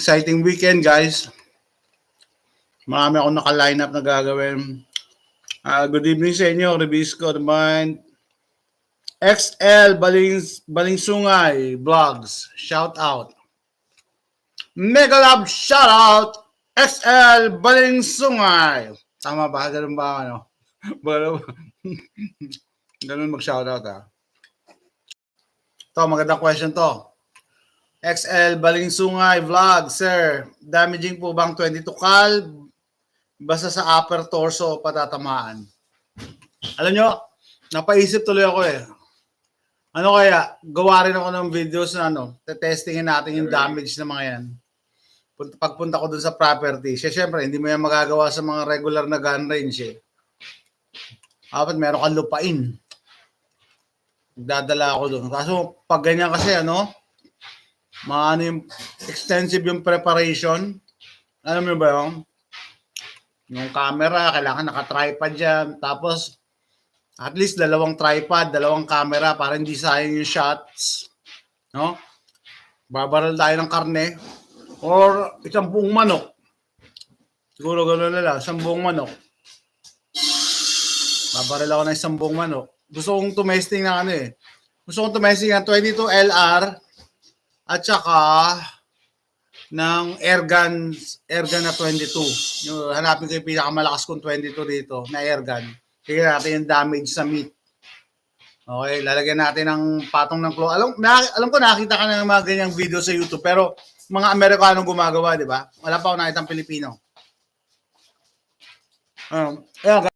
exciting weekend, guys. Marami akong naka-line up na gagawin. Ah, good evening sa inyo, Rebisco naman. XL Baling Balingsungay Vlogs. Shout out. Mega Love shout out. XL Balingsungay. Tama ba? Ganun ba ano? Ganun, ganun mag-shout out ah. To, magandang question to. XL Balingsungay Vlog, sir. Damaging po bang 22 cal? Basta sa upper torso patatamaan. Alam nyo, napaisip tuloy ako eh. Ano kaya, gawa rin ako ng videos na ano, testingin natin yung damage ng mga yan. Punta- Pagpunta ko dun sa property, siya syempre, hindi mo yan magagawa sa mga regular na gun range eh. Dapat meron kang lupain. Dadala ako doon. Kaso pag ganyan kasi ano, maano yung extensive yung preparation. Alam mo ba yun? Yung camera, kailangan naka-tripod yan. Tapos, at least dalawang tripod, dalawang camera para hindi sayang yung shots. No? Babaral tayo ng karne. Or isang buong manok. Siguro gano'n na lang, isang buong manok. Babaril ako ng isang buong manok. Gusto kong tumesting ng ano eh. Gusto kong tumesting ng 22 LR at saka ng airgun, airgun na 22. Yung, hanapin ko yung pinakamalakas kong 22 dito na airgun. Tingnan natin yung damage sa meat. Okay, lalagyan natin ng patong ng claw. Alam, na, alam ko nakita ka ng mga ganyang video sa YouTube pero mga Amerikanong gumagawa, di ba? Wala pa ako nakitang Pilipino. Um, ayan,